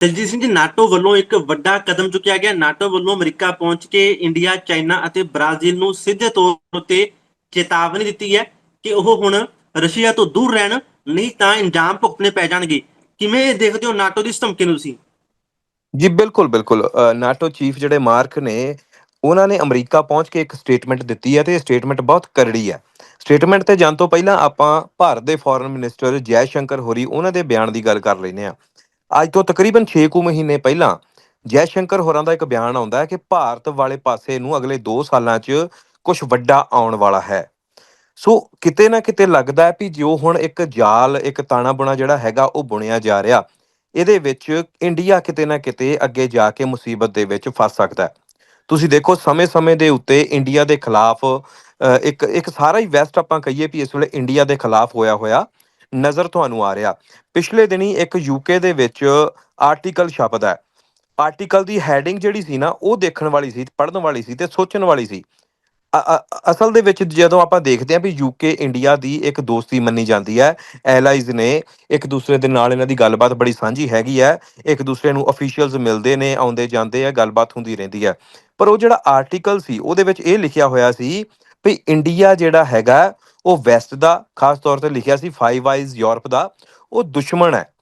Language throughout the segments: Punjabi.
ਦਲਜੀਤ ਸਿੰਘ ਜੀ, ਨਾਟੋ ਵੱਲੋਂ ਇੱਕ ਵੱਡਾ ਕਦਮ ਚੁੱਕਿਆ ਗਿਆ। ਨਾਟੋ ਵੱਲੋਂ ਅਮਰੀਕਾ ਪਹੁੰਚ ਕੇ ਇੰਡੀਆ, ਚਾਈਨਾ ਅਤੇ ਬ੍ਰਾਜ਼ੀਲ ਨੂੰ ਸਿੱਧੇ ਤੌਰ ਉੱਤੇ ਚੇਤਾਵਨੀ ਦਿੱਤੀ ਹੈ ਕਿ ਉਹ ਹੁਣ ਰਸ਼ੀਆ ਤੋਂ ਦੂਰ ਰਹਿਣ, ਨਹੀਂ ਤਾਂ ਇੰਜਾਮ ਭੁਗਤਣੇ ਪੈ ਜਾਣਗੇ। ਕਿਵੇਂ ਦੇਖਦੇ ਹੋ ਨਾਟੋ ਦੀ ਇਸ ਧਮਕੀ ਨੂੰ ਤੁਸੀਂ? ਜੀ, ਬਿਲਕੁਲ ਬਿਲਕੁਲ। ਨਾਟੋ ਚੀਫ ਜਿਹੜੇ ਮਾਰਕ ਨੇ, ਉਹਨਾਂ ਨੇ ਅਮਰੀਕਾ ਪਹੁੰਚ ਕੇ ਇੱਕ ਸਟੇਟਮੈਂਟ ਦਿੱਤੀ ਹੈ ਤੇ ਇਹ ਸਟੇਟਮੈਂਟ ਬਹੁਤ ਕਰੜੀ ਹੈ। ਸਟੇਟਮੈਂਟ ਤੇ ਜਾਣ ਤੋਂ ਪਹਿਲਾਂ ਆਪਾਂ ਭਾਰਤ ਦੇ ਫੋਰਨ ਮਿਨਿਸਟਰ ਜੈ ਸ਼ੰਕਰ ਹੋਰੀ, ਉਹਨਾਂ ਦੇ ਬਿਆਨ ਦੀ ਗੱਲ ਕਰ ਲੈਨੇ ਆ ਅੱਜ ਤੋਂ ਤਕਰੀਬਨ 6 ਕੁ ਮਹੀਨੇ ਪਹਿਲਾਂ ਜੈ ਸ਼ੰਕਰ ਹੋਰਾਂ ਦਾ ਇੱਕ ਬਿਆਨ ਆਉਂਦਾ ਹੈ ਕਿ ਭਾਰਤ ਵਾਲੇ ਪਾਸੇ ਨੂੰ ਅਗਲੇ 2 ਸਾਲਾਂ 'ਚ ਕੁਝ ਵੱਡਾ ਆਉਣ ਵਾਲਾ ਹੈ। ਸੋ ਕਿਤੇ ਨਾ ਕਿਤੇ ਲੱਗਦਾ ਹੈ ਵੀ ਜੋ ਹੁਣ ਇੱਕ ਜਾਲ, ਇੱਕ ਤਾਣਾ ਬੁਣਾ ਜਿਹੜਾ ਹੈਗਾ ਉਹ ਬੁਣਿਆ ਜਾ ਰਿਹਾ, ਇਹਦੇ ਵਿੱਚ ਇੰਡੀਆ ਕਿਤੇ ਨਾ ਕਿਤੇ ਅੱਗੇ ਜਾ ਕੇ ਮੁਸੀਬਤ ਦੇ ਵਿੱਚ ਫਸ ਸਕਦਾ ਹੈ। ਤੁਸੀਂ ਦੇਖੋ ਸਮੇਂ-ਸਮੇਂ ਦੇ ਉੱਤੇ ਇੰਡੀਆ ਦੇ ਖਿਲਾਫ ਇੱਕ ਇੱਕ ਸਾਰਾ ਹੀ ਵੈਸਟ ਆਪਾਂ ਕਹੀਏ ਵੀ ਇਸ ਵੇਲੇ ਇੰਡੀਆ ਦੇ ਖਿਲਾਫ ਹੋਇਆ ਹੋਇਆ। ਨਜ਼ਰ ਤੁਹਾਨੂੰ ਆ ਰਿਹਾ। ਪਿਛਲੇ ਦਿਨੀ ਇੱਕ ਯੂਕੇ ਦੇ ਵਿੱਚ ਆਰਟੀਕਲ ਛਪਦਾ ਹੈ। ਆਰਟੀਕਲ ਦੀ ਹੈਡਿੰਗ ਜਿਹੜੀ ਸੀ ਨਾ, ਉਹ ਦੇਖਣ ਵਾਲੀ ਸੀ, ਪੜ੍ਹਨ ਵਾਲੀ ਸੀ ਤੇ ਸੋਚਣ ਵਾਲੀ ਸੀ। ਅਸਲ ਦੇ ਵਿੱਚ ਜਦੋਂ ਆਪਾਂ ਦੇਖਦੇ ਹਾਂ ਵੀ ਯੂਕੇ ਇੰਡੀਆ ਦੀ ਇੱਕ ਦੋਸਤੀ ਮੰਨੀ ਜਾਂਦੀ ਹੈ ਐਲਾਈਜ਼ ਨੇ ਇੱਕ ਦੂਸਰੇ ਦੇ ਨਾਲ ਇਹਨਾਂ ਦੀ ਗੱਲਬਾਤ ਬੜੀ ਸਾਂਝੀ ਹੈਗੀ ਹੈ, ਇੱਕ ਦੂਸਰੇ ਨੂੰ ਅਫੀਸ਼ੀਅਲਸ ਮਿਲਦੇ ਨੇ, ਆਉਂਦੇ ਜਾਂਦੇ ਆ, ਗੱਲਬਾਤ ਹੁੰਦੀ ਰਹਿੰਦੀ ਹੈ। ਪਰ ਉਹ ਜਿਹੜਾ ਆਰਟੀਕਲ ਸੀ, ਉਹਦੇ ਵਿੱਚ ਇਹ ਲਿਖਿਆ ਹੋਇਆ ਸੀ ਵੀ ਇੰਡੀਆ ਜਿਹੜਾ ਹੈਗਾ ਉਹ ਵੈਸਟ ਦਾ, ਖਾਸ ਤੌਰ ਤੇ ਲਿਖਿਆ ਸੀ ਫਾਈਵ ਆਈਜ਼ ਯੂਰਪ ਦਾ, ਉਹ ਦੁਸ਼ਮਣ ਹੈ।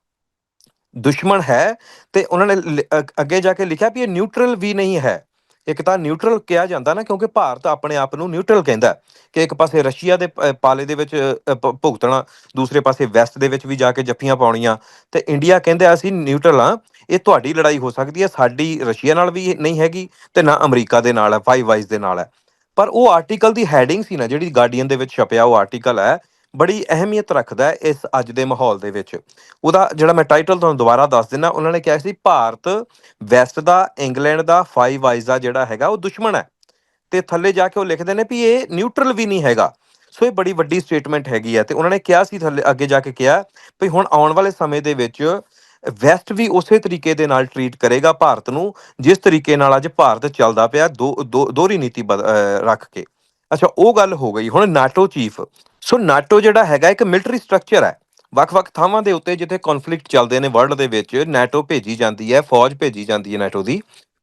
ਦੁਸ਼ਮਣ ਹੈ ਤੇ ਉਹਨਾਂ ਨੇ ਲਿ- ਅੱਗੇ ਜਾ ਕੇ ਲਿਖਿਆ ਵੀ ਇਹ ਨਿਊਟਰਲ ਵੀ ਨਹੀਂ ਹੈ। ਇੱਕ ਤਾਂ ਨਿਊਟਰਲ ਕਿਹਾ ਜਾਂਦਾ ਨਾ, ਕਿਉਂਕਿ ਭਾਰਤ ਆਪਣੇ ਆਪ ਨੂੰ ਨਿਊਟਰਲ ਕਹਿੰਦਾ ਕਿ ਇੱਕ ਪਾਸੇ ਰਸ਼ੀਆ ਦੇ ਪਾਲੇ ਦੇ ਵਿੱਚ ਭੁਗਤਣਾ, ਦੂਸਰੇ ਪਾਸੇ ਵੈਸਟ ਦੇ ਵਿੱਚ ਵੀ ਜਾ ਕੇ ਜੱਫੀਆਂ ਪਾਉਣੀਆਂ। ਤੇ ਇੰਡੀਆ ਕਹਿੰਦਾ ਅਸੀਂ ਨਿਊਟਰਲ ਆ ਇਹ ਤੁਹਾਡੀ ਲੜਾਈ ਹੋ ਸਕਦੀ ਹੈ, ਸਾਡੀ ਰਸ਼ੀਆ ਨਾਲ ਵੀ ਨਹੀਂ ਹੈਗੀ ਤੇ ਨਾ ਅਮਰੀਕਾ ਦੇ ਨਾਲ ਹੈ ਫਾਈਵ ਵਾਈਜ਼ ਦੇ ਨਾਲ ਹੈ। ਪਰ ਉਹ ਆਰਟੀਕਲ ਦੀ ਹੈਡਿੰਗ ਸੀ ਨਾ, ਜਿਹੜੀ ਗਾਰਡੀਅਨ ਦੇ ਵਿੱਚ ਛਪਿਆ, ਉਹ ਆਰਟੀਕਲ ਹੈ, ਬੜੀ ਅਹਿਮੀਅਤ ਰੱਖਦਾ ਹੈ ਇਸ ਅੱਜ ਦੇ ਮਾਹੌਲ ਦੇ ਵਿੱਚ। ਉਹਦਾ ਜਿਹੜਾ ਮੈਂ ਟਾਈਟਲ ਤੁਹਾਨੂੰ ਦੁਬਾਰਾ ਦੱਸ ਦਿੰਦਾ ਉਹਨਾਂ ਨੇ ਕਿਹਾ ਸੀ, ਭਾਰਤ ਵੈਸਟ ਦਾ, ਇੰਗਲੈਂਡ ਦਾ ਫਾਈਵ ਆਈਜ਼ ਦਾ ਜਿਹੜਾ ਹੈਗਾ, ਉਹ ਦੁਸ਼ਮਣ ਹੈ। ਤੇ ਥੱਲੇ ਜਾ ਕੇ ਉਹ ਲਿਖਦੇ ਨੇ ਵੀ ਇਹ ਨਿਊਟਰਲ ਵੀ ਨਹੀਂ ਹੈਗਾ। ਸੋ ਇਹ ਬੜੀ ਵੱਡੀ ਸਟੇਟਮੈਂਟ ਹੈਗੀ ਹੈ। ਤੇ ਉਹਨਾਂ ਨੇ ਕਿਹਾ ਸੀ ਥੱਲੇ, ਅੱਗੇ ਜਾ ਕੇ ਕਿਹਾ, ਵੀ ਹੁਣ ਆਉਣ ਵਾਲੇ ਸਮੇਂ ਦੇ ਵਿੱਚ ਵੈਸਟ ਵੀ ਉਸੇ ਤਰੀਕੇ ਦੇ ਨਾਲ ਟਰੀਟ ਕਰੇਗਾ ਭਾਰਤ ਨੂੰ, ਜਿਸ ਤਰੀਕੇ ਨਾਲ ਅੱਜ ਭਾਰਤ ਚੱਲਦਾ ਪਿਆ ਦੋ, ਦੋ- ਦੋਹਰੀ ਨੀਤੀ ਬਦ- ਰੱਖ ਕੇ। ਅੱਛਾ, ਉਹ ਗੱਲ ਹੋ ਗਈ। ਹੁਣ ਨਾਟੋ ਚੀਫ ਸੋ ਨਾਟੋ ਜਿਹੜਾ ਹੈਗਾ, ਇੱਕ ਮਿਲਟਰੀ ਸਟਰਕਚਰ ਹੈ। ਵੱਖ-ਵੱਖ ਥਾਵਾਂ ਦੇ ਉੱਤੇ ਜਿੱਥੇ ਕਨਫਲਿਕਟ ਚੱਲਦੇ ਨੇ ਵਰਲਡ ਦੇ ਵਿੱਚ ਨਾਟੋ ਭੇਜੀ ਜਾਂਦੀ ਹੈ, ਫੌਜ ਭੇਜੀ ਜਾਂਦੀ ਹੈ ਨਾਟੋ ਦੀ।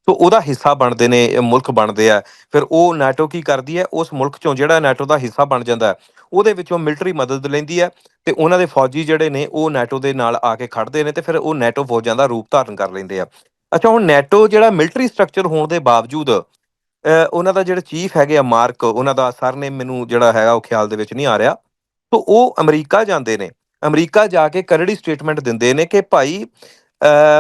ਸੋ ਉਹਦਾ ਹਿੱਸਾ ਬਣਦੇ ਨੇ ਮੁਲਕ ਬਣਦੇ ਆ। ਫਿਰ ਉਹ ਨਾਟੋ ਕੀ ਕਰਦੀ ਹੈ? ਉਸ ਮੁਲਕ ਚੋਂ ਜਿਹੜਾ ਨਾਟੋ ਦਾ ਹਿੱਸਾ ਬਣ ਜਾਂਦਾ ਉਹਦੇ ਵਿੱਚੋਂ ਮਿਲਟਰੀ ਮਦਦ ਲੈਂਦੀ ਹੈ ਤੇ ਉਹਨਾਂ ਦੇ ਫੌਜੀ ਜਿਹੜੇ ਨੇ, ਉਹ ਨਾਟੋ ਦੇ ਨਾਲ ਆ ਕੇ ਖੜਦੇ ਨੇ ਤੇ ਫਿਰ ਉਹ ਨਾਟੋ ਫੌਜਾਂ ਦਾ ਰੂਪ ਧਾਰਨ ਕਰ ਲੈਂਦੇ ਆ। ਅੱਛਾ, ਹੁਣ ਨਾਟੋ ਜਿਹੜਾ ਮਿਲਟਰੀ ਸਟਰਕਚਰ ਹੋਣ ਦੇ ਬਾਵਜੂਦ, ਅਹ ਉਹਨਾਂ ਦਾ ਜਿਹੜਾ ਚੀਫ ਹੈਗੇ ਆ, ਮਾਰਕ, ਉਹਨਾਂ ਦਾ ਸਰਨੇਮ ਮੈਨੂੰ ਜਿਹੜਾ ਹੈਗਾ ਉਹ ਖਿਆਲ ਦੇ ਵਿੱਚ ਨਹੀਂ ਆ ਰਿਹਾ। ਸੋ ਉਹ ਅਮਰੀਕਾ ਜਾਂਦੇ ਨੇ। ਅਮਰੀਕਾ ਜਾ ਕੇ ਕਰੜੀ ਸਟੇਟਮੈਂਟ ਦਿੰਦੇ ਨੇ ਕਿ ਭਾਈ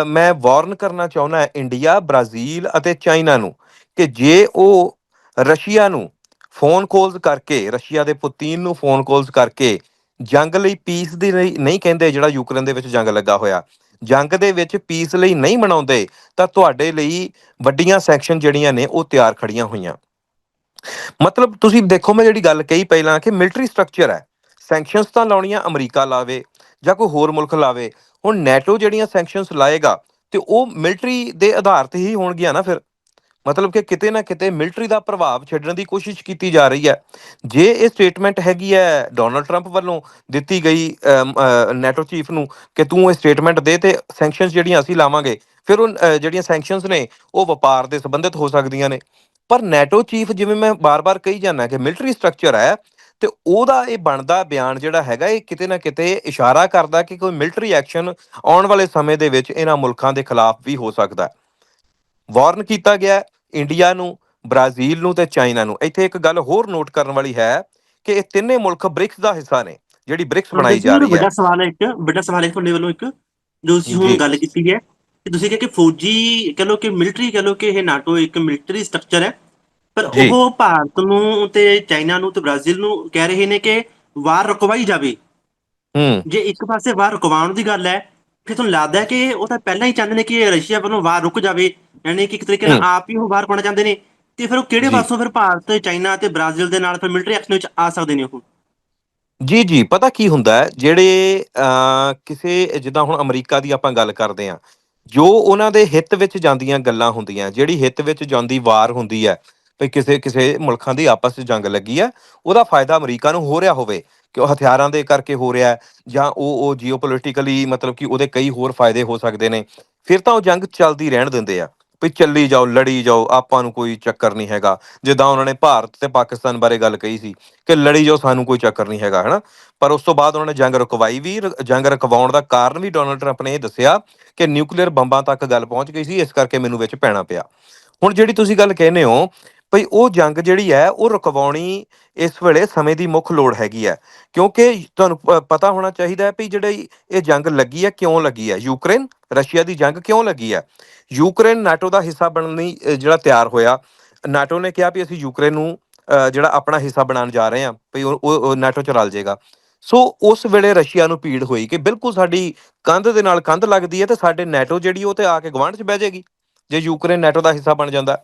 ਮੈਂ ਵਾਰਨ ਕਰਨਾ ਚਾਹੁੰਦਾ ਇੰਡੀਆ ਬ੍ਰਾਜ਼ੀਲ ਅਤੇ ਚਾਈਨਾ ਨੂੰ ਕਿ ਜੇ ਉਹ ਰਸ਼ੀਆ ਨੂੰ ਫੋਨ ਕਾਲਸ ਕਰਕੇ, ਰਸ਼ੀਆ ਦੇ ਪੁਤਿਨ ਨੂੰ ਫੋਨ ਕਾਲਸ ਕਰਕੇ ਜੰਗ ਲਈ ਪੀਸ ਦੀ ਲਈ ਨਹੀਂ ਕਹਿੰਦੇ, ਜਿਹੜਾ ਯੂਕਰੇਨ ਦੇ ਵਿੱਚ ਜੰਗ ਲੱਗਾ ਹੋਇਆ, ਜੰਗ ਦੇ ਵਿੱਚ ਪੀਸ ਲਈ ਨਹੀਂ ਮਨਾਉਂਦੇ, ਤਾਂ ਤੁਹਾਡੇ ਲਈ ਵੱਡੀਆਂ ਸੈਕਸ਼ਨ ਜਿਹੜੀਆਂ ਨੇ ਉਹ ਤਿਆਰ ਖੜੀਆਂ ਹੋਈਆਂ। ਮਤਲਬ ਤੁਸੀਂ ਦੇਖੋ, ਮੈਂ ਜਿਹੜੀ ਗੱਲ ਕਹੀ ਪਹਿਲਾਂ ਕਿ ਮਿਲਟਰੀ ਸਟਰਕਚਰ ਹੈ। ਸੈਂਕਸ਼ਨਸ ਤਾਂ ਲਾਉਣੀਆਂ ਅਮਰੀਕਾ ਲਾਵੇ ਜਾਂ ਕੋਈ ਹੋਰ ਮੁਲਕ ਲਾਵੇ ਹੁਣ ਨੈਟੋ ਜਿਹੜੀਆਂ ਸੈਂਕਸ਼ਨਸ ਲਾਏਗਾ ਤੇ ਉਹ ਮਿਲਟਰੀ ਦੇ ਆਧਾਰ ਤੇ ਹੀ ਹੋਣਗੀਆਂ ਨਾ ਫਿਰ। ਮਤਲਬ ਕਿ ਕਿਤੇ ਨਾ ਕਿਤੇ ਮਿਲਟਰੀ ਦਾ ਪ੍ਰਭਾਵ ਛੱਡਣ ਦੀ ਕੋਸ਼ਿਸ਼ ਕੀਤੀ ਜਾ ਰਹੀ ਹੈ। ਜੇ ਇਹ ਸਟੇਟਮੈਂਟ ਹੈਗੀ ਹੈ ਡੋਨਲਡ ਟਰੰਪ ਵੱਲੋਂ ਦਿੱਤੀ ਗਈ ਨੈਟੋ ਚੀਫ ਨੂੰ ਕਿ ਤੂੰ ਇਹ ਸਟੇਟਮੈਂਟ ਦੇ ਤੇ ਸੈਂਕਸ਼ਨਸ ਜਿਹੜੀਆਂ ਅਸੀਂ ਲਾਵਾਂਗੇ, ਫਿਰ ਉਹ ਜਿਹੜੀਆਂ ਸੈਂਕਸ਼ਨਸ ਨੇ, ਉਹ ਵਪਾਰ ਦੇ ਸੰਬੰਧਿਤ ਹੋ ਸਕਦੀਆਂ ਨੇ। ਪਰ ਨੈਟੋ ਚੀਫ ਜਿਵੇਂ ਮੈਂ ਬਾਰ-ਬਾਰ ਕਹੀ ਜਾਂਦਾ ਕਿ ਮਿਲਟਰੀ ਸਟਰਕਚਰ ਹੈ ਤੇ ਉਹਦਾ ਇਹ ਬਣਦਾ ਬਿਆਨ ਜਿਹੜਾ ਹੈਗਾ ਇਹ ਕਿਤੇ ਨਾ ਕਿਤੇ ਇਸ਼ਾਰਾ ਕਰਦਾ ਕਿ ਕੋਈ ਮਿਲਟਰੀ ਐਕਸ਼ਨ ਆਉਣ ਵਾਲੇ ਸਮੇਂ ਦੇ ਵਿੱਚ ਇਹਨਾਂ ਮੁਲਕਾਂ ਦੇ ਖਿਲਾਫ ਵੀ ਹੋ ਸਕਦਾ ਹੈ। ਵਾਰਨ ਕੀਤਾ ਗਿਆ ਹੈ ਇੰਡੀਆ ਨੂੰ ਬ੍ਰਾਜ਼ੀਲ ਨੂੰ ਤੇ ਚਾਈਨਾ ਨੂੰ। ਇੱਥੇ ਇੱਕ ਗੱਲ ਹੋਰ ਨੋਟ ਕਰਨ ਵਾਲੀ ਹੈ ਕਿ ਇਹ ਤਿੰਨੇ ਮੁਲਕ ਬ੍ਰਿਕਸ ਦਾ ਹਿੱਸਾ ਨੇ ਜਿਹੜੀ ਬ੍ਰਿਕਸ ਬਣਾਈ ਜਾ ਰਹੀ ਹੈ। ਵੱਡਾ ਸਵਾਲ ਹੈ ਇੱਕ ਵੱਡਾ ਸਵਾਲ ਹੈ ਤੁਹਾਡੇ ਵੱਲੋਂ ਇੱਕ ਜੋ ਤੁਸੀਂ ਹੁਣ। ਗੱਲ ਕੀਤੀ ਹੈ ਕਿ ਤੁਸੀਂ ਕਿਹਾ ਕਿ ਫੌਜੀ ਕਹ ਲੋ ਕਿ ਮਿਲਟਰੀ ਕਹ ਲੋ ਕਿ ਇਹ ਨਾਟੋ ਇੱਕ ਮਿਲਟਰੀ ਸਟਰਕਚਰ ਹੈ। ਪਰ ਜੀ। ਉਹ ਭਾਰਤ ਨੂੰ ਤੇ ਚਾਈਨਾ ਨੂੰ ਤੇ ਬ੍ਰਾਜ਼ੀਲ ਨੂੰ ਕਹਿ ਰਹੇ ਨੇ ਕਿ ਵਾਰ ਰੁਕਵਾਈ ਜਾਵੇ ਹੂੰ ਜੇ ਇੱਕ ਪਾਸੇ ਵਾਰ ਰੁਕਵਾਉਣ ਦੀ ਗੱਲ ਹੈ ਫਿਰ ਤੁਹਾਨੂੰ ਲੱਗਦਾ ਹੈ ਕਿ ਉਹ ਤਾਂ ਪਹਿਲਾਂ ਹੀ ਚਾਹੁੰਦੇ ਨੇ ਕਿ ਰਸ਼ੀਆ ਵੱਲੋਂ ਵਾਰ ਰੁਕ ਜਾਵੇ ਯਾਨੀ ਕਿ ਇੱਕ ਤਰੀਕੇ ਨਾਲ। ਆਪ ਹੀ ਉਹ ਵਾਰ ਪਾਉਣਾ ਚਾਹੁੰਦੇ ਨੇ ਤੇ ਫਿਰ ਉਹ ਕਿਹੜੇ ਜੀ। ਪਾਸੋਂ ਫਿਰ ਭਾਰਤ ਚਾਈਨਾ ਤੇ ਬ੍ਰਾਜ਼ੀਲ ਦੇ ਨਾਲ ਫਿਰ ਮਿਲਟਰੀ ਐਕਸ਼ਨ ਵਿੱਚ ਆ ਸਕਦੇ ਨੇ ਉਹ ਜੀ ਜੀ ਪਤਾ ਕੀ ਹੁੰਦਾ ਹੈ ਜਿਹੜੇ ਅਹ, ਕਿਸੇ ਜਿੱਦਾਂ ਹੁਣ ਅਮਰੀਕਾ ਦੀ ਆਪਾਂ ਗੱਲ ਕਰਦੇ ਹਾਂ ਜੋ ਉਹਨਾਂ ਦੇ ਹਿੱਤ ਵਿੱਚ ਜਾਂਦੀਆਂ ਗੱਲਾਂ ਹੁੰਦੀਆਂ ਜਿਹੜੀ ਹਿੱਤ ਵਿੱਚ ਜਾਂਦੀ ਵਾਰ ਹੁੰਦੀ ਹੈ ਵੀ ਕਿਸੇ ਕਿਸੇ ਮੁਲਕਾਂ ਦੀ ਆਪਸ ਵਿੱਚ ਜੰਗ ਲੱਗੀ ਹੈ, ਉਹਦਾ ਫਾਇਦਾ ਅਮਰੀਕਾ ਨੂੰ ਹੋ ਰਿਹਾ ਹੋਵੇ ਕਿ ਉਹ ਹਥਿਆਰਾਂ ਦੇ ਕਰਕੇ ਹੋ ਰਿਹਾ ਜਾਂ ਉਹ ਉਹ ਜੀਓਪੋਲਿਟਿਕਲੀ ਮਤਲਬ ਕਿ ਉਹਦੇ ਕਈ ਹੋਰ ਫਾਇਦੇ ਹੋ ਸਕਦੇ ਨੇ। ਫਿਰ ਤਾਂ ਉਹ ਜੰਗ ਚੱਲਦੀ ਰਹਿਣ ਦਿੰਦੇ ਆ ਵੀ ਚੱਲੀ ਜਾਓ, ਲੜੀ ਜਾਓ, ਆਪਾਂ ਨੂੰ ਕੋਈ ਚੱਕਰ ਨਹੀਂ ਹੈਗਾ। ਜਿੱਦਾਂ ਉਹਨਾਂ ਨੇ ਭਾਰਤ ਤੇ ਪਾਕਿਸਤਾਨ ਬਾਰੇ ਗੱਲ ਕਹੀ ਸੀ ਕਿ ਲੜੀ ਜਾਓ, ਸਾਨੂੰ ਕੋਈ ਚੱਕਰ ਨਹੀਂ ਹੈਗਾ, ਹਨਾ? ਪਰ ਉਸ ਤੋਂ ਬਾਅਦ ਉਹਨਾਂ ਨੇ ਜੰਗ ਰੁਕਵਾਈ ਵੀ ਜੰਗ ਰੁਕਵਾਉਣ ਦਾ ਕਾਰਨ ਵੀ ਡੋਨਲਡ ਟਰੰਪ ਨੇ ਇਹ ਦੱਸਿਆ ਕਿ ਨਿਊਕਲੀਅਰ ਬੰਬਾਂ ਤੱਕ ਗੱਲ ਪਹੁੰਚ ਗਈ ਸੀ, ਇਸ ਕਰਕੇ ਮੈਨੂੰ ਵਿੱਚ ਪੈਣਾ ਪਿਆ। ਹੁਣ ਜਿਹੜੀ ਤੁਸੀਂ ਗੱਲ ਕਹਿੰਦੇ ਹੋ ਭਈ ਉਹ ਜੰਗ ਜਿਹੜੀ ਹੈ, ਉਹ ਰੁਕਵਾਉਣੀ ਇਸ ਵੇਲੇ ਸਮੇਂ ਦੀ ਮੁੱਖ ਲੋੜ ਹੈਗੀ ਹੈ। ਕਿਉਂਕਿ ਤੁਹਾਨੂੰ ਪ- ਪਤਾ ਹੋਣਾ ਚਾਹੀਦਾ ਹੈ ਵੀ ਜਿਹੜੀ ਇਹ ਜੰਗ ਲੱਗੀ ਹੈ, ਕਿਉਂ ਲੱਗੀ ਹੈ? ਯੂਕਰੇਨ, ਰਸ਼ੀਆ ਦੀ ਜੰਗ ਕਿਉਂ ਲੱਗੀ ਹੈ? ਯੂਕਰੇਨ ਨਾਟੋ ਦਾ ਹਿੱਸਾ ਬਣਨ ਲਈ ਜਿਹੜਾ ਤਿਆਰ ਹੋਇਆ। ਨਾਟੋ ਨੇ ਕਿਹਾ ਵੀ ਅਸੀਂ ਯੂਕਰੇਨ ਨੂੰ ਜਿਹੜਾ ਆਪਣਾ ਹਿੱਸਾ ਬਣਾਉਣ ਜਾ ਰਹੇ ਹਾਂ ਵੀ ਉਹ- ਉਹ ਉਹ ਨਾਟੋ ਚ ਰਲ ਜਾਏਗਾ ਸੋ ਉਸ ਵੇਲੇ ਰਸ਼ੀਆ ਨੂੰ ਪੀੜ ਹੋਈ ਕਿ ਬਿਲਕੁਲ ਸਾਡੀ ਕੰਧ ਦੇ ਨਾਲ ਕੰਧ ਲੱਗਦੀ ਹੈ ਤੇ ਸਾਡੇ ਨਾਟੋ ਜਿਹੜੀ ਉਹ ਤੇ ਆ ਕੇ ਗਵਾਂਢ ਚ ਬਹਿ ਜਾਏਗੀ ਜੇ ਯੂਕਰੇਨ ਨਾਟੋ ਦਾ ਹਿੱਸਾ ਬਣ ਜਾਂਦਾ।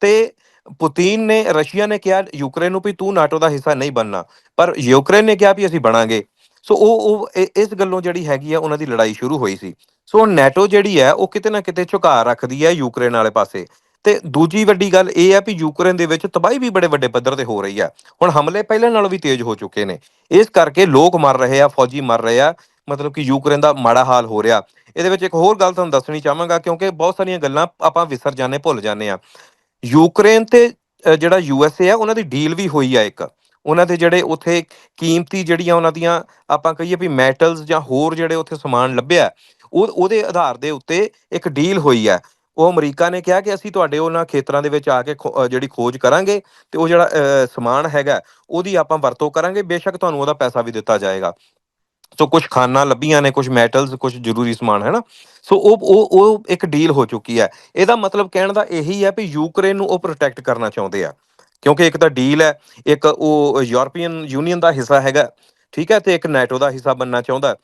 ਤੇ ਪੁਤਿਨ ਨੇ, ਰਸ਼ੀਆ ਨੇ ਕਿਹਾ, ਯੂਕਰੇਨ ਨੂੰ ਵੀ ਤੂੰ ਨਾਟੋ ਦਾ ਹਿੱਸਾ ਨਹੀਂ ਬਣਨਾ, ਪਰ ਯੂਕਰੇਨ ਨੇ ਕਿਹਾ ਵੀ ਅਸੀਂ ਬਣਾਂਗੇ। ਸੋ ਉਹ ਉਹ ਇ- ਇਸ ਗੱਲੋਂ ਜਿਹੜੀ ਹੈਗੀ ਆ, ਉਹਨਾਂ ਦੀ ਲੜਾਈ ਸ਼ੁਰੂ ਹੋਈ ਸੀ। ਸੋ ਹੁਣ ਨੈਟੋ ਜਿਹੜੀ ਹੈ, ਉਹ ਕਿਤੇ ਨਾ ਕਿਤੇ ਝੁਕਾ ਰੱਖਦੀ ਹੈ ਯੂਕਰੇਨ ਵਾਲੇ ਪਾਸੇ। ਤੇ ਦੂਜੀ ਵੱਡੀ ਗੱਲ ਇਹ ਹੈ ਵੀ ਯੂਕਰੇਨ ਦੇ ਵਿੱਚ ਤਬਾਹੀ ਵੀ ਬੜੇ ਵੱਡੇ ਪੱਧਰ ਤੇ ਹੋ ਰਹੀ ਹੈ। ਹੁਣ ਹਮਲੇ ਪਹਿਲਾਂ ਨਾਲੋਂ ਵੀ ਤੇਜ਼ ਹੋ ਚੁੱਕੇ ਨੇ। ਇਸ ਕਰਕੇ ਲੋਕ ਮਰ ਰਹੇ ਆ, ਫੌਜੀ ਮਰ ਰਹੇ ਆ, ਮਤਲਬ ਕਿ ਯੂਕਰੇਨ ਦਾ ਮਾੜਾ ਹਾਲ ਹੋ ਰਿਹਾ। ਇਹਦੇ ਵਿੱਚ ਇੱਕ ਹੋਰ ਗੱਲ ਤੁਹਾਨੂੰ ਦੱਸਣੀ ਚਾਹਾਂਗਾ, ਕਿਉਂਕਿ ਬਹੁਤ ਸਾਰੀਆਂ ਗੱਲਾਂ ਆਪਾਂ ਵਿਸਰ ਜਾਂਦੇ, ਭੁੱਲ ਜਾਂਦੇ ਆ। ਯੂਕਰੇਨ ਤੇ ਅ, ਜਿਹੜਾ ਯੂਐਸਏ ਆ ਉਹਨਾਂ ਦੀ ਡੀਲ ਵੀ ਹੋਈ ਆ ਇੱਕ। ਉਹਨਾਂ ਦੇ ਜਿਹੜੇ ਉੱਥੇ ਕੀਮਤੀ ਜਿਹੜੀਆਂ ਉਹਨਾਂ ਦੀਆਂ ਆਪਾਂ ਕਹੀਏ ਵੀ ਮੈਟਲਸ ਜਾਂ ਹੋਰ ਜਿਹੜੇ ਉੱਥੇ ਸਮਾਨ ਲੱਭਿਆ ਉਹ ਉਹਦੇ ਆਧਾਰ ਦੇ ਉੱਤੇ ਇੱਕ ਡੀਲ ਹੋਈ ਹੈ ਉਹ ਅਮਰੀਕਾ ਨੇ ਕਿਹਾ ਕਿ ਅਸੀਂ ਤੁਹਾਡੇ ਉਹਨਾਂ ਖੇਤਰਾਂ ਦੇ ਵਿੱਚ ਆ ਕੇ ਖੋ- ਜਿਹੜੀ ਖੋਜ ਕਰਾਂਗੇ ਤੇ ਉਹ ਜਿਹੜਾ ਅ, ਸਮਾਨ ਹੈਗਾ ਉਹਦੀ ਆਪਾਂ ਵਰਤੋਂ ਕਰਾਂਗੇ ਬੇਸ਼ੱਕ ਤੁਹਾਨੂੰ ਉਹਦਾ ਪੈਸਾ ਵੀ ਦਿੱਤਾ ਜਾਏਗਾ। ਸੋ ਕੁਝ ਖਾਨਾ ਲੱਭੀਆਂ ਨੇ ਕੁਝ ਮੈਟਲਸ ਕੁਝ ਜ਼ਰੂਰੀ ਸਮਾਨ ਹੈ ਨਾ ਸੋ ਉਹ ਉਹ ਉਹ ਇੱਕ ਡੀਲ ਹੋ ਚੁੱਕੀ ਹੈ। ਇਹਦਾ ਮਤਲਬ ਕਹਿਣ ਦਾ ਇਹੀ ਹੈ ਵੀ ਯੂਕਰੇਨ ਨੂੰ ਉਹ ਪ੍ਰੋਟੈਕਟ ਕਰਨਾ ਚਾਹੁੰਦੇ ਆ। ਕਿਉਂਕਿ ਇੱਕ ਤਾਂ ਡੀਲ ਹੈ, ਇੱਕ ਉਹ ਯੂਰਪੀਅਨ ਯੂਨੀਅਨ ਦਾ ਹਿੱਸਾ ਹੈਗਾ, ਠੀਕ ਹੈ? ਤੇ ਇੱਕ ਨੈਟੋ ਦਾ ਹਿੱਸਾ ਬਣਨਾ ਚਾਹੁੰਦਾ।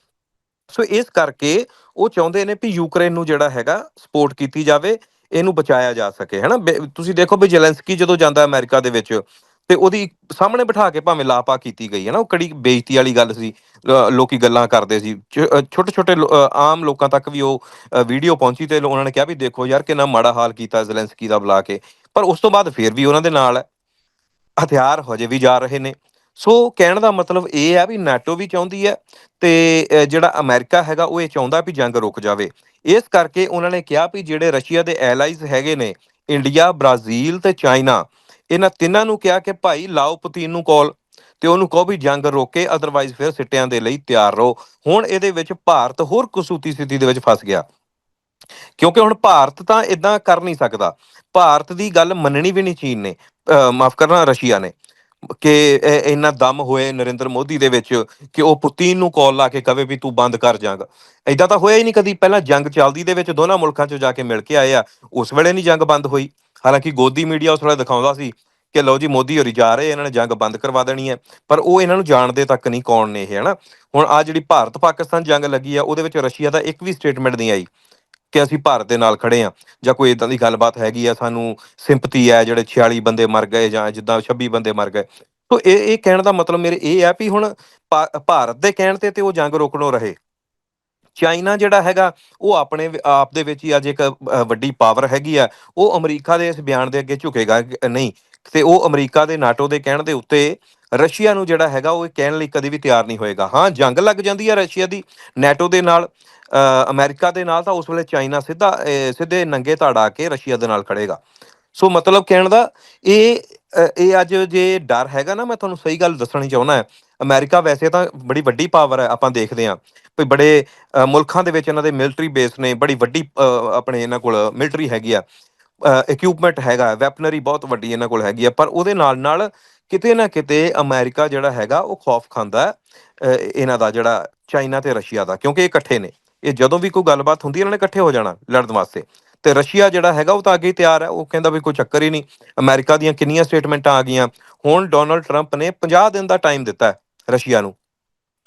ਸੋ ਇਸ ਕਰਕੇ ਉਹ ਚਾਹੁੰਦੇ ਨੇ ਵੀ ਯੂਕਰੇਨ ਨੂੰ ਜਿਹੜਾ ਹੈਗਾ ਸਪੋਰਟ ਕੀਤੀ ਜਾਵੇ, ਇਹਨੂੰ ਬਚਾਇਆ ਜਾ ਸਕੇ, ਹੈਨਾ? ਬੇ- ਤੁਸੀਂ ਦੇਖੋ ਵੀ ਜ਼ੈਲੈਂਸਕੀ ਜਦੋਂ ਜਾਂਦਾ ਅਮਰੀਕਾ ਦੇ ਵਿੱਚ ਤੇ ਉਹਦੀ ਸਾਹਮਣੇ ਬਿਠਾ ਕੇ ਭਾਵੇਂ ਲਾਪਾ ਕੀਤੀ ਗਈ ਹੈ ਨਾ ਉਹ ਕੜੀ ਬੇਇੱਜ਼ਤੀ ਵਾਲੀ ਗੱਲ ਸੀ ਅ, ਲੋਕੀ ਗੱਲਾਂ ਕਰਦੇ ਸੀ। ਛੋਟੇ ਛੋਟੇ ਆਮ ਲੋਕਾਂ ਤੱਕ ਵੀ ਉਹ ਵੀਡੀਓ ਪਹੁੰਚੀ ਤੇ ਉਹਨਾਂ ਨੇ ਕਿਹਾ ਵੀ ਦੇਖੋ ਯਾਰ ਕਿੰਨਾ ਮਾੜਾ ਹਾਲ ਕੀਤਾ ਜ਼ੈਲੈਂਸਕੀ ਦਾ ਬੁਲਾ ਕੇ। ਪਰ ਉਸ ਤੋਂ ਬਾਅਦ ਫਿਰ ਵੀ ਉਹਨਾਂ ਦੇ ਨਾਲ ਹਥਿਆਰ ਹਜੇ ਵੀ ਜਾ ਰਹੇ ਨੇ। ਸੋ ਕਹਿਣ ਦਾ ਮਤਲਬ ਇਹ ਹੈ ਵੀ ਨਾਟੋ ਵੀ ਚਾਹੁੰਦੀ ਹੈ ਤੇ ਜਿਹੜਾ ਅਮਰੀਕਾ ਹੈਗਾ ਉਹ ਇਹ ਚਾਹੁੰਦਾ ਵੀ ਜੰਗ ਰੁਕ ਜਾਵੇ। ਇਸ ਕਰਕੇ ਉਹਨਾਂ ਨੇ ਕਿਹਾ ਵੀ ਜਿਹੜੇ ਰਸ਼ੀਆ ਦੇ ਐਲਾਈਜ਼ ਹੈਗੇ ਨੇ ਇੰਡੀਆ ਬ੍ਰਾਜ਼ੀਲ ਤੇ ਚਾਈਨਾ ਇਹਨਾਂ ਤਿੰਨਾਂ ਨੂੰ ਕਿਹਾ ਕਿ ਭਾਈ ਲਾਓ ਪੁਤੀਨ ਨੂੰ ਕਾਲ ਤੇ ਉਹਨੂੰ ਕਹੋ ਵੀ ਜੰਗ ਰੋਕੇ ਅਦਰਵਾਈਜ਼ ਫਿਰ ਸਿੱਟਿਆਂ ਦੇ ਲਈ ਤਿਆਰ ਰਹੋ। ਹੁਣ ਇਹਦੇ ਵਿੱਚ ਭਾਰਤ ਹੋਰ ਕਸੂਤੀ ਸਥਿਤੀ ਦੇ ਵਿੱਚ ਫਸ ਗਿਆ। ਕਿਉਂਕਿ ਹੁਣ ਭਾਰਤ ਤਾਂ ਇਦਾਂ ਕਰ ਨਹੀਂ ਸਕਦਾ। ਭਾਰਤ ਦੀ ਗੱਲ ਮੰਨਣੀ ਵੀ ਨਹੀਂ ਚੀਨ ਨੇ। ਮਾਫ ਕਰਨਾ, ਰਸ਼ੀਆ ਨੇ। ਕਿ ਇੰਨਾ ਦਮ ਹੋਏ ਨਰਿੰਦਰ ਮੋਦੀ ਦੇ ਵਿੱਚ ਕਿ ਉਹ ਪੁਤਿਨ ਨੂੰ ਕਾਲ ਲਾ ਕੇ ਕਵੇ ਵੀ ਤੂੰ ਬੰਦ ਕਰ ਜੰਗ। ਐਦਾਂ ਤਾਂ ਹੋਇਆ ਹੀ ਨਹੀਂ ਕਦੀ। ਪਹਿਲਾਂ ਜੰਗ ਚੱਲਦੀ ਦੇ ਵਿੱਚ ਦੋਨਾਂ ਮੁਲਕਾਂ 'ਚ ਜਾ ਕੇ ਮਿਲ ਕੇ ਆਏ ਆ। ਉਸ ਵੇਲੇ ਨਹੀਂ ਜੰਗ ਬੰਦ ਹੋਈ। ਹਾਲਾਂਕਿ ਗੋਦੀ ਮੀਡੀਆ ਉਸ ਵੇਲੇ ਦਿਖਾਉਂਦਾ ਸੀ ਕਿ ਲਓ ਜੀ ਮੋਦੀ ਹੋਰੀ ਜਾ ਰਹੇ, ਇਹਨਾਂ ਨੇ ਜੰਗ ਬੰਦ ਕਰਵਾ ਦੇਣੀ ਹੈ, ਪਰ ਉਹ ਇਹਨਾਂ ਨੂੰ ਜਾਣਦੇ ਤੱਕ ਨਹੀਂ ਕੌਣ ਨੇ ਇਹ, ਹਨਾ? ਹੁਣ ਆ ਜਿਹੜੀ ਭਾਰਤ ਪਾਕਿਸਤਾਨ ਜੰਗ ਲੱਗੀ ਆ, ਉਹਦੇ ਵਿੱਚ ਰਸ਼ੀਆ ਦਾ ਇੱਕ ਵੀ ਸਟੇਟਮੈਂਟ ਨਹੀਂ ਆਈ ਕਿ ਅਸੀਂ ਭਾਰਤ ਦੇ ਨਾਲ ਖੜੇ ਆ ਜਾਂ ਕੋਈ ਇਦਾਂ ਦੀ ਗੱਲਬਾਤ ਹੈਗੀ ਆ, ਸਾਨੂੰ ਸਿੰਪਥੀ ਹੈ ਜਿਹੜੇ 46 ਬੰਦੇ ਮਰ ਗਏ ਜਾਂ ਜਿੱਦਾਂ 26 ਬੰਦੇ ਮਰ ਗਏ। ਸੋ ਇਹ ਇਹ ਕਹਿਣ ਦਾ ਮਤਲਬ ਮੇਰੇ ਇਹ ਆ ਵੀ ਹੁਣ ਭਾ- ਭਾਰਤ ਦੇ ਕਹਿਣ ਤੇ ਤੇ ਉਹ ਜੰਗ ਰੋਕਣੋਂ ਰਹੇ। ਚਾਈਨਾ ਜਿਹੜਾ ਹੈਗਾ ਉਹ ਆਪਣੇ ਆਪ ਦੇ ਵਿੱਚ ਹੀ ਅੱਜ ਇੱਕ ਵੱਡੀ ਪਾਵਰ ਹੈਗੀ ਆ। ਉਹ ਅਮਰੀਕਾ ਦੇ ਇਸ ਬਿਆਨ ਦੇ ਅੱਗੇ ਝੁਕੇਗਾ ਨਹੀਂ ਤੇ ਉਹ ਅਮਰੀਕਾ ਦੇ ਨਾਟੋ ਦੇ ਕਹਿਣ ਦੇ ਉੱਤੇ ਰਸ਼ੀਆ ਨੂੰ ਜਿਹੜਾ ਹੈਗਾ ਉਹ ਇਹ ਕਹਿਣ ਲਈ ਕਦੇ ਵੀ ਤਿਆਰ ਨਹੀਂ ਹੋਏਗਾ। ਹਾਂ ਜੰਗ ਲੱਗ ਜਾਂਦੀ ਹੈ ਰਸ਼ੀਆ ਦੀ ਨਾਟੋ ਦੇ ਨਾਲ ਅ, ਅਮਰੀਕਾ ਦੇ ਨਾਲ ਤਾਂ ਉਸ ਵੇਲੇ ਚਾਈਨਾ ਸਿੱਧਾ ਸਿੱਧੇ ਨੰਗੇ ਧੜ ਆ ਕੇ ਰਸ਼ੀਆ ਦੇ ਨਾਲ ਖੜੇਗਾ। ਸੋ ਮਤਲਬ ਕਹਿਣ ਦਾ ਇਹ ਇਹ ਅੱਜ ਜੇ ਡਰ ਹੈਗਾ ਨਾ ਮੈਂ ਤੁਹਾਨੂੰ ਸਹੀ ਗੱਲ ਦੱਸਣੀ ਚਾਹੁੰਦਾ ਅਮਰੀਕਾ ਵੈਸੇ ਤਾਂ ਬੜੀ ਵੱਡੀ ਪਾਵਰ ਹੈ, ਆਪਾਂ ਦੇਖਦੇ ਹਾਂ। ਵੀ ਬੜੇ ਮੁਲਕਾਂ ਦੇ ਵਿੱਚ ਇਹਨਾਂ ਦੇ ਮਿਲਟਰੀ ਬੇਸ ਨੇ, ਬੜੀ ਵੱਡੀ ਆਪਣੇ ਇਹਨਾਂ ਕੋਲ ਮਿਲਟਰੀ ਹੈਗੀ ਆ। ਇਕਵਿਪਮੈਂਟ ਹੈਗਾ ਵੈਪਨਰੀ ਬਹੁਤ ਵੱਡੀ ਇਹਨਾਂ ਕੋਲ ਹੈਗੀ ਆ। ਪਰ ਉਹਦੇ ਨਾਲ ਨਾਲ ਕਿਤੇ ਨਾ ਕਿਤੇ ਅਮਰੀਕਾ ਜਿਹੜਾ ਹੈਗਾ, ਉਹ ਖੌਫ ਖਾਂਦਾ ਇਹਨਾਂ ਦਾ ਜਿਹੜਾ ਚਾਈਨਾ ਤੇ ਰਸ਼ੀਆ ਦਾ, ਕਿਉਂਕਿ ਇਹ ਇਕੱਠੇ ਨੇ। ਇਹ ਜਦੋਂ ਵੀ ਕੋਈ ਗੱਲਬਾਤ ਹੁੰਦੀ, ਇਹਨਾਂ ਨੇ ਇਕੱਠੇ ਹੋ ਜਾਣਾ ਲੜਨ ਵਾਸਤੇ। ਤੇ ਰਸ਼ੀਆ ਜਿਹੜਾ ਹੈਗਾ, ਉਹ ਤਾਂ ਅੱਗੇ ਹੀ ਤਿਆਰ ਹੈ, ਉਹ ਕਹਿੰਦਾ ਵੀ ਕੋਈ ਚੱਕਰ ਹੀ ਨਹੀਂ। ਅਮਰੀਕਾ ਦੀਆਂ ਕਿੰਨੀਆਂ ਸਟੇਟਮੈਂਟਾਂ ਆ ਗਈਆਂ। ਹੁਣ ਡੋਨਲਡ ਟਰੰਪ ਨੇ 50 ਦਿਨ ਦਾ ਟਾਈਮ ਦਿੱਤਾ ਰਸ਼ੀਆ ਨੂੰ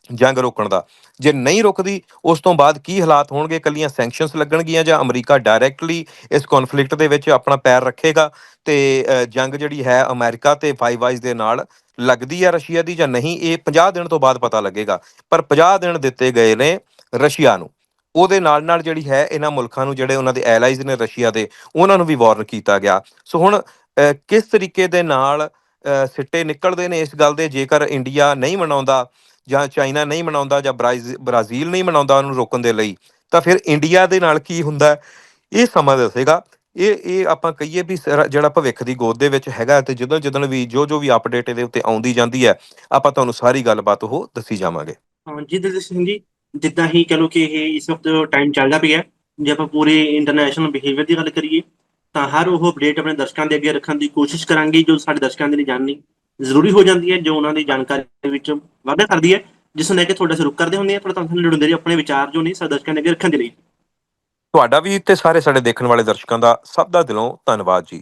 ਜੰਗ ਰੋਕਣ ਦਾ। ਜੇ ਨਹੀਂ ਰੁਕਦੀ, ਉਸ ਤੋਂ ਬਾਅਦ ਕੀ ਹਾਲਾਤ ਹੋਣਗੇ? ਕੱਲੀਆਂ ਸੈਂਕਸ਼ਨਸ ਲੱਗਣਗੀਆਂ ਜਾਂ ਅਮਰੀਕਾ ਡਾਇਰੈਕਟਲੀ ਇਸ ਕਨਫਲਿਕਟ ਦੇ ਵਿੱਚ ਆਪਣਾ ਪੈਰ ਰੱਖੇਗਾ? ਤੇ ਜੰਗ ਜਿਹੜੀ ਹੈ ਅਮਰੀਕਾ ਤੇ ਫਾਈਵ ਆਈਜ਼ ਦੇ ਨਾਲ ਲੱਗਦੀ ਹੈ ਰਸ਼ੀਆ ਦੀ ਜਾਂ ਨਹੀਂ, ਇਹ 50 ਦਿਨ ਤੋਂ ਬਾਅਦ ਪਤਾ ਲੱਗੇਗਾ। ਪਰ 50 ਦਿਨ ਦਿੱਤੇ ਗਏ ਨੇ ਰਸ਼ੀਆ ਨੂੰ। ਉਹਦੇ ਨਾਲ ਨਾਲ ਜਿਹੜੀ ਹੈ ਇਹਨਾਂ ਮੁਲਕਾਂ ਨੂੰ ਜਿਹੜੇ ਉਹਨਾਂ ਦੇ ਐਲਾਈਜ਼ ਨੇ ਰਸ਼ੀਆ ਦੇ, ਉਹਨਾਂ ਨੂੰ ਵੀ ਵਾਰਨ ਕੀਤਾ ਗਿਆ। ਸੋ ਹੁਣ ਕਿਸ ਤਰੀਕੇ ਦੇ ਨਾਲ ਸਿੱਟੇ ਨਿਕਲਦੇ ਨੇ ਇਸ ਗੱਲ ਦੇ ਜੇਕਰ ਇੰਡੀਆ ਨਹੀਂ ਮਨਾਉਂਦਾ ਜਾਂ ਚਾਈਨਾ ਨਹੀਂ ਮਨਾਉਂਦਾ ਜਾਂ ਬ੍ਰਾਜ਼ੀਲ ਨਹੀਂ ਮਨਾਉਂਦਾ ਉਹਨੂੰ ਰੋਕਣ ਦੇ ਲਈ ਤਾਂ ਫਿਰ ਇੰਡੀਆ ਦੇ ਨਾਲ ਕੀ ਹੁੰਦਾ? ਇਹ ਸਮਾਂ ਦੱਸੇਗਾ। ਇਹ ਇਹ ਆਪਾਂ ਕਹੀਏ ਵੀ ਜਿਹੜਾ ਭਵਿੱਖ ਦੀ ਗੋਦ ਦੇ ਵਿੱਚ ਹੈਗਾ ਤੇ ਜਦੋਂ ਜਦੋਂ ਵੀ ਜੋ ਜੋ ਵੀ ਅਪਡੇਟ ਇਹਦੇ ਉੱਤੇ ਆਉਂਦੀ ਜਾਂਦੀ ਹੈ ਆਪਾਂ ਤੁਹਾਨੂੰ ਸਾਰੀ ਗੱਲਬਾਤ ਉਹ ਦੱਸੀ ਜਾਵਾਂਗੇ। ਹਾਂਜੀ ਦਿਲਜੀਤ ਸਿੰਘ ਜੀ ਜਿੱਦਾਂ ਹੀ ਕਹ ਲਓ ਕਿ ਇਹ ਇਸ ਵਕਤ ਟਾਈਮ ਚੱਲਦਾ ਪਿਆ ਹੈ, ਜੇ ਆਪਾਂ ਪੂਰੇ ਇੰਟਰਨੈਸ਼ਨਲ ਬਿਹੇਵੀਅਰ ਦੀ ਗੱਲ ਕਰੀਏ ਤਾਂ ਹਰ ਉਹ ਅਪਡੇਟ ਆਪਣੇ ਦਰਸ਼ਕਾਂ ਦੇ ਅੱਗੇ ਰੱਖਣ ਦੀ ਕੋਸ਼ਿਸ਼ ਕਰਾਂਗੇ ਜੋ ਸਾਡੇ ਦਰਸ਼ਕਾਂ ਦੇ ਲਈ ਜਾਣਨੀ ਜ਼ਰੂਰੀ ਹੋ ਜਾਂਦੀ ਹੈ, ਜੋ ਉਹਨਾਂ ਦੀ ਜਾਣਕਾਰੀ ਦੇ ਵਿੱਚ ਵਾਧਾ ਕਰਦੀ ਹੈ। ਜਿਸ ਨੂੰ ਲੈ ਕੇ ਤੁਹਾਡੇ ਤੁਹਾਡਾ ਸਰੂਕ ਕਰਦੇ ਹੁੰਦੇ ਆ ਪਰ ਤੁਹਾਨੂੰ ਲੋੜਦੇ ਨੇ ਆਪਣੇ ਵਿਚਾਰ ਜੋ ਨੇ, ਸਾਡੇ ਦਰਸ਼ਕਾਂ ਦੇ ਅੱਗੇ ਰੱਖਣ ਦੇ ਲਈ। ਤੁਹਾਡਾ ਵੀ ਤੇ ਸਾਰੇ ਸਾਡੇ ਦੇਖਣ ਵਾਲੇ ਦਰਸ਼ਕਾਂ ਦਾ ਸਭ ਦਾ ਦਿਲੋਂ ਧੰਨਵਾਦ ਜੀ।